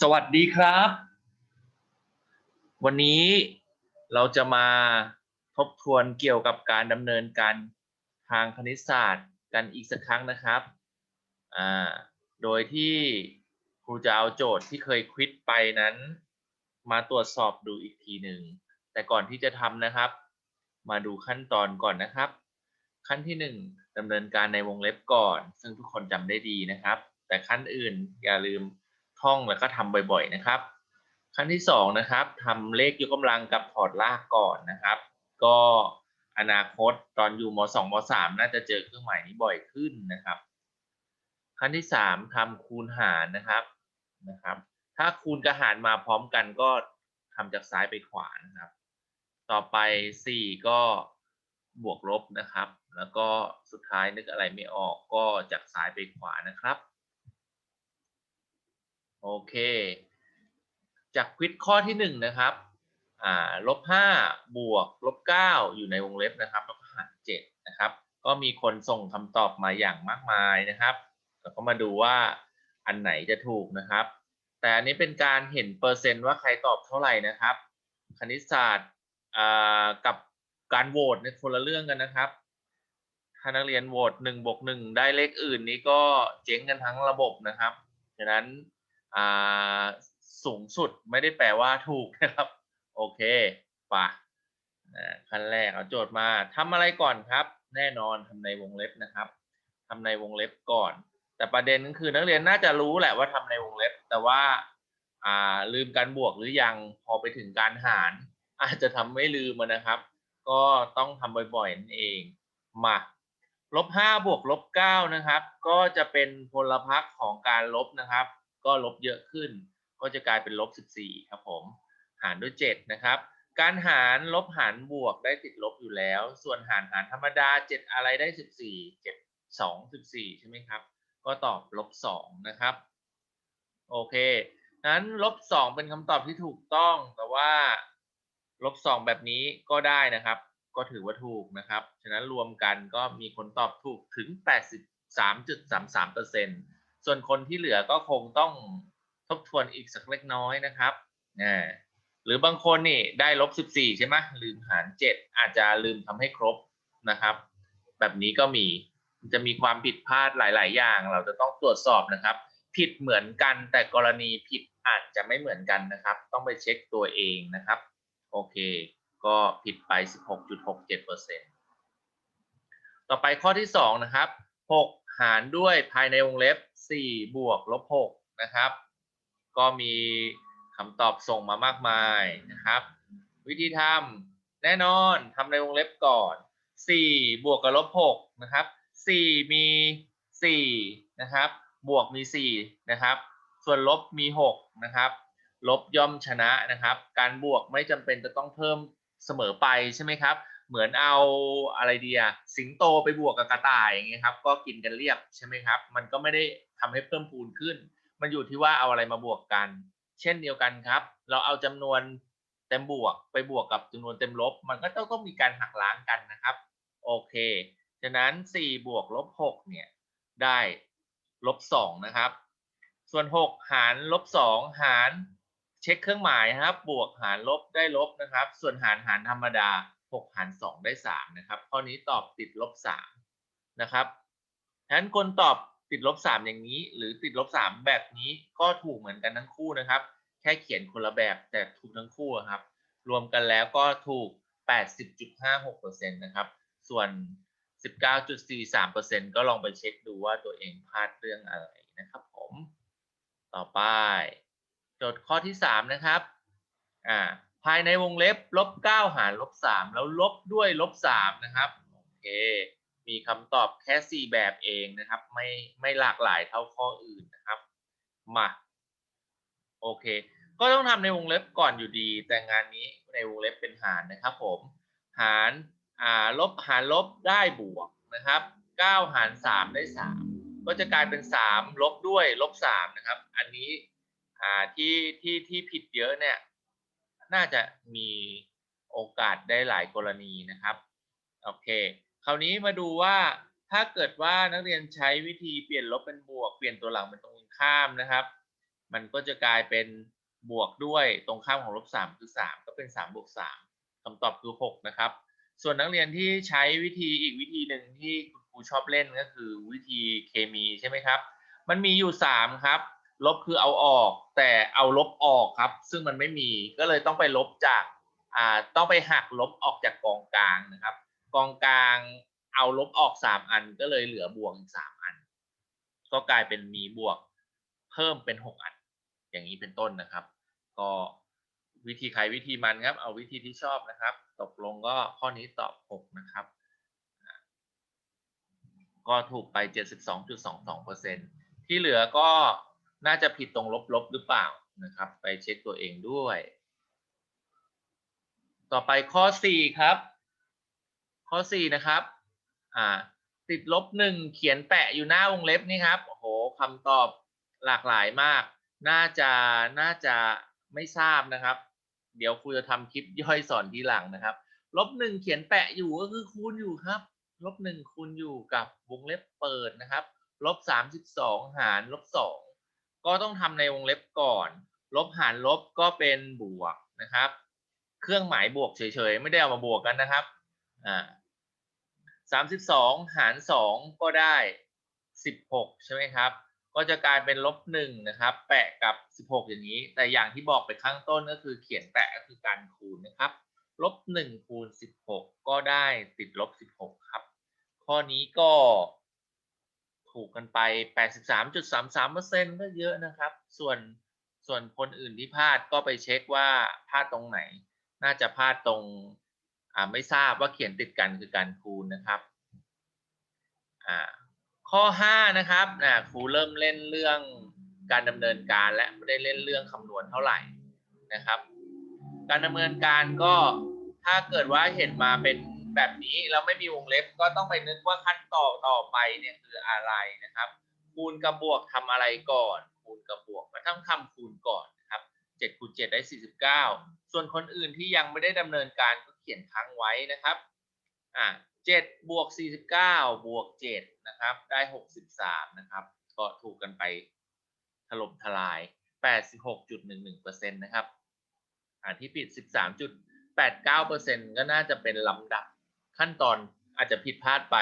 สวัสดีครับ วันนี้เราจะมาทบทวนเกี่ยวกับการดำเนินการทางคณิตศาสตร์กันอีกสักครั้งนะครับ โดยที่ครูจะเอาโจทย์ที่เคยควิดไปนั้น มาตรวจสอบดูอีกทีหนึ่ง แต่ก่อนที่จะทำนะครับ มาดูขั้นตอนก่อนนะครับ ขั้นที่หนึ่งดำเนินการในวงเล็บก่อน ซึ่งทุกคนจำได้ดีนะครับ แต่ขั้นอื่นอย่าลืม ท่องแล้วก็ทำบ่อยๆนะครับ ขั้นที่สองนะครับทำเลขยกกำลังกับถอดรากก่อนนะครับ ก็อนาคตตอนอยู่มสองมสามน่าจะเจอเครื่องหมายนี้บ่อยขึ้นนะครับ ขั้นที่สามทำคูณหารนะครับนะครับ ถ้าคูณกับหารมาพร้อมกันก็ทำจากซ้ายไปขวานะครับ ต่อไปสี่ก็บวกลบนะครับ แล้วก็สุดท้ายนึกอะไรไม่ออกก็จากซ้ายไปขวานะครับ โอเค จากควิดข้อที่หนึ่งนะครับอ่าลบห้าบวกลบเก้าอยู่ในวงเล็บนะครับแล้วก็หารเจ็ดนะครับ ก็มีคนส่งคำตอบมาอย่างมากมายนะครับแล้วก็มาดูว่าอันไหนจะถูกนะครับ แต่อันนี้เป็นการเห็นเปอร์เซนต์ว่าใครตอบเท่าไหร่นะครับ คณิตศาสตร์อ่ากับการโหวตในคนละเรื่องกันนะครับ ถ้านักเรียนโหวตหนึ่งบวกหนึ่งได้เลขอื่นนี้ก็เจ๊งกันทั้งระบบนะครับ ฉะนั้น สูงสุดไม่ได้แปลว่าถูกนะครับ โอเคป่ะขั้นแรกเอาโจทย์มาทำอะไรก่อนครับ แน่นอนทำในวงเล็บนะครับทำในวงเล็บก่อน แต่ประเด็นก็คือนักเรียนน่าจะรู้แหละว่าทำในวงเล็บ แต่ว่าอ่าลืมการบวกหรือยังพอไปถึงการหาร อาจจะทำไม่ลืมนะครับ ก็ต้องทำบ่อยๆนั่นเองมาลบห้าบวกลบเก้านะครับ ก็จะเป็นพลพรรคของการลบนะครับ ก็ลบเยอะขึ้น ก็จะกลายเป็นลบสิบสี่ครับผม หารด้วยเจ็ดนะครับ การหารลบหารบวกได้ติดลบอยู่แล้ว ส่วนหารหารธรรมดาเจ็ดอะไรได้สิบสี่เจ็ดสองสิบสี่ใช่ไหมครับ ก็ตอบลบสองนะครับ โอเคนั้นลบสองเป็นคำตอบที่ถูกต้อง แต่ว่าลบสองแบบนี้ก็ได้นะครับ ก็ถือว่าถูกนะครับ ฉะนั้นรวมกันก็มีคนตอบถูกถึง 83.33% ส่วนคนที่เหลือก็คงต้องทบทวนอีกสักเล็กน้อยนะครับอ่าหรือบางคนนี่ได้ลบ14ใช่ไหมลืมหาร7อาจจะลืมทำให้ครบนะครับ แบบนี้ก็มีจะมีความผิดพลาดหลาย ๆ อย่าง เราจะต้องตรวจสอบนะครับ ผิดเหมือนกันแต่กรณีผิดอาจจะไม่เหมือนกันนะครับ ต้องไปเช็คตัวเองนะครับ โอเค ก็ผิดไป 16.67%ต่อไปข้อที่ 2 นะครับ 6 หารด้วยภายในวงเล็บ 4 บวกลบ 6 นะครับ ก็มีคำตอบส่งมามากมายนะครับ วิธีทำแน่นอนทำในวงเล็บก่อน 4 บวกกับลบ 6 นะครับ 4 มี 4 นะครับ บวกมี 4 นะครับ ส่วนลบมี 6 นะครับ ลบย่อมชนะนะครับ การบวกไม่จำเป็นจะต้องเพิ่มเสมอไปใช่ไหมครับ เหมือนเอาอะไรดีอะสิงโตไปบวกกับกระต่ายอย่างเงี้ยครับ ก็กินกันเรียบใช่ไหมครับ มันก็ไม่ได้ทำให้เพิ่มพูนขึ้น มันอยู่ที่ว่าเอาอะไรมาบวกกัน เช่นเดียวกันครับ เราเอาจำนวนเต็มบวกไปบวกกับจำนวนเต็มลบ มันก็ต้องต้องมีการหักล้างกันนะครับ โอเค ฉะนั้น4บวกลบ6เนี่ยได้ลบ2นะครับ ส่วน 6 หารลบ2หารเช็คเครื่องหมายนะครับ บวกหารลบได้ลบนะครับ ส่วนหารหารธรรมดา 6 หาร 2 ได้ 3 นะครับ ข้อนี้ตอบติดลบ 3 นะครับฉะนั้นคนตอบติดลบ 3 อย่างนี้ หรือติดลบ 3 แบบนี้ก็ถูกเหมือนกันทั้งคู่นะครับ แค่เขียนคนละแบบแต่ถูกทั้งคู่ครับ รวมกันแล้วก็ถูก 80.56%นะครับ ส่วน 19.43%ก็ลองไปเช็คดูว่าตัวเองพลาดเรื่องอะไรนะครับผม ต่อไป โจทย์ข้อที่ 3 นะครับ อ่า ภายในวงเล็บลบ9หารลบ3แล้วลบด้วยลบ3นะครับโอเคมีคำตอบแค่ 4 แบบเองนะครับ ไม่ไม่หลากหลายเท่าข้ออื่นนะครับมาโอเค ก็ต้องทำในวงเล็บก่อนอยู่ดี แต่งานนี้ในวงเล็บเป็นหารนะครับผม หารอ่าลบหารลบได้บวกนะครับ 9 หาร 3 ได้ 3 ก็จะกลายเป็น 3 ลบด้วยลบ3นะครับ อันนี้อ่าที่ที่ที่ผิดเยอะเนี่ย น่าจะมีโอกาสได้หลายกรณีนะครับโอเคคราวนี้มาดูว่าถ้าเกิดว่านักเรียนใช้วิธีเปลี่ยนลบเป็นบวก เปลี่ยนตัวหลังเป็นตรงข้ามนะครับ มันก็จะกลายเป็นบวกด้วยตรงข้ามของลบสามคือสามก็เป็นสามบวกสามคำตอบคือหกนะครับ ส่วนนักเรียนที่ใช้วิธีอีกวิธีหนึ่งที่คุณครูชอบเล่นก็คือวิธีเคมีใช่ไหมครับ มันมีอยู่สามครับ ลบคือเอาออก แต่เอาลบออกครับ ซึ่งมันไม่มีก็เลยต้องไปลบจากอ่าต้องไปหักลบออกจากกองกลางนะครับ กองกลางเอาลบออกสามอันก็เลยเหลือบวกอีกสามอัน ก็กลายเป็นมีบวกเพิ่มเป็นหกอัน อย่างนี้เป็นต้นนะครับ ก็วิธีใครวิธีมันครับ เอาวิธีที่ชอบนะครับ ตกลงก็ข้อนี้ตอบหกนะครับ ก็ถูกไป 72.22%ที่เหลือก็ น่าจะผิดตรงลบๆหรือเปล่านะครับ ไปเช็คตัวเองด้วย ต่อไปข้อ 4 ครับ ข้อ 4 นะครับอ่าติดลบหนึ่งเขียนแปะอยู่หน้าวงเล็บนี่ครับโอ้โหคำตอบหลากหลายมาก น่าจะน่าจะไม่ทราบนะครับ เดี๋ยวครูจะทำคลิปย่อยสอนทีหลังนะครับลบหนึ่งเขียนแปะอยู่ก็คือคูณอยู่ครับลบหนึ่งคูณอยู่กับวงเล็บเปิดนะครับลบสามสิบสองหารลบสอง ก็ต้องทำในวงเล็บก่อน ลบหารลบก็เป็นบวกนะครับ เครื่องหมายบวกเฉยๆ ไม่ได้เอามาบวกกันนะครับอ่าสามสิบสองหารสองก็ได้สิบหกใช่ไหมครับ ก็จะกลายเป็นลบหนึ่งนะครับ แปะกับสิบหกอย่างนี้ แต่อย่างที่บอกไปข้างต้นก็คือเขียนแปะก็คือการคูณนะครับ ลบหนึ่งคูณสิบหกก็ได้ติดลบสิบหกครับ ข้อนี้ก็ ถูกกันไปแปดสิบสามจุดสามสามเปอร์เซ็นก็เยอะนะครับ ส่วนส่วนคนอื่นที่พลาดก็ไปเช็คว่าพลาดตรงไหน น่าจะพลาดตรงอ่าไม่ทราบว่าเขียนติดกันคือการคูณนะครับอ่าข้อห้านะครับนะครูเริ่มเล่นเรื่องการดำเนินการและไม่ได้เล่นเรื่องคำนวณเท่าไหร่นะครับ การดำเนินการก็ถ้าเกิดว่าเห็นมาเป็น แบบนี้แล้วไม่มีวงเล็บก็ต้องไปนึกว่าขั้นต่อต่อไปเนี่ยคืออะไรนะครับ คูณกับบวกทำอะไรก่อน คูณกับบวกก็ต้องทำคูณก่อนนะครับ7คูณ7ได้ 49 ส่วนคนอื่นที่ยังไม่ได้ดำเนินการก็เขียนค้างไว้นะครับอ่า7บวก49 บวก7นะครับได้ 63 นะครับก็ถูกกันไปถล่มทลาย 86.11%นะครับอ่าที่ผิด 13.89%ก็น่าจะเป็นลำดับ ขั้นตอนอาจจะผิดพลาดไป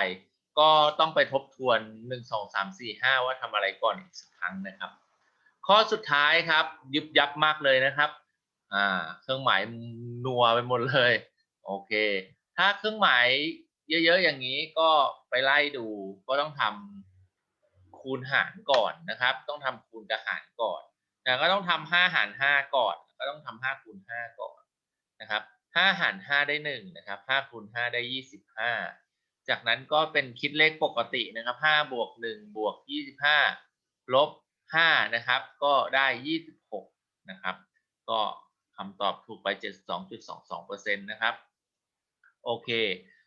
ก็ต้องไปทบทวน 1 2 3 4 5 ว่าทำอะไรก่อนอีกสักครั้งนะครับ ข้อสุดท้ายครับ ยุบยับมากเลยนะครับอ่าเครื่องหมายนัวไปหมดเลยโอเค ถ้าเครื่องหมายเยอะๆอย่างนี้ก็ไปไล่ดูก็ต้องทำคูณหารก่อนนะครับ ต้องทำคูณกับหารก่อนนะก็ต้องทำห้าหารห้าก่อน ก็ต้องทำห้าคูณห้าก่อนนะครับ ห้าหารห้าได้หนึ่งนะครับห้าคูณห้าได้ยี่สิบห้าจากนั้นก็เป็นคิดเลขปกตินะครับห้าบวกหนึ่งบวกยี่สิบห้าลบห้านะครับก็ได้ยี่สิบหกนะครับก็คำตอบถูกไปเจ็ดสองจุดสองสองเปอร์เซ็นต์นะครับโอเค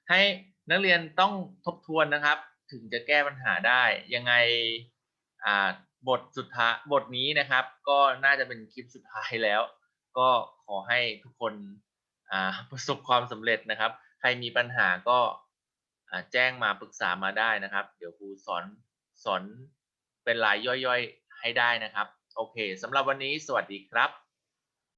ให้นักเรียนต้องทบทวนนะครับ ถึงจะแก้ปัญหาได้ยังไงบทสุดท้ายบทนี้นะครับ ก็น่าจะเป็นคลิปสุดท้ายแล้ว ก็ขอให้ทุกคน ประสบความสำเร็จนะครับ ใครมีปัญหาก็แจ้งมาปรึกษามาได้นะครับ เดี๋ยวครูสอนสอนเป็นรายย่อยๆให้ได้นะครับ โอเคสำหรับวันนี้สวัสดีครับ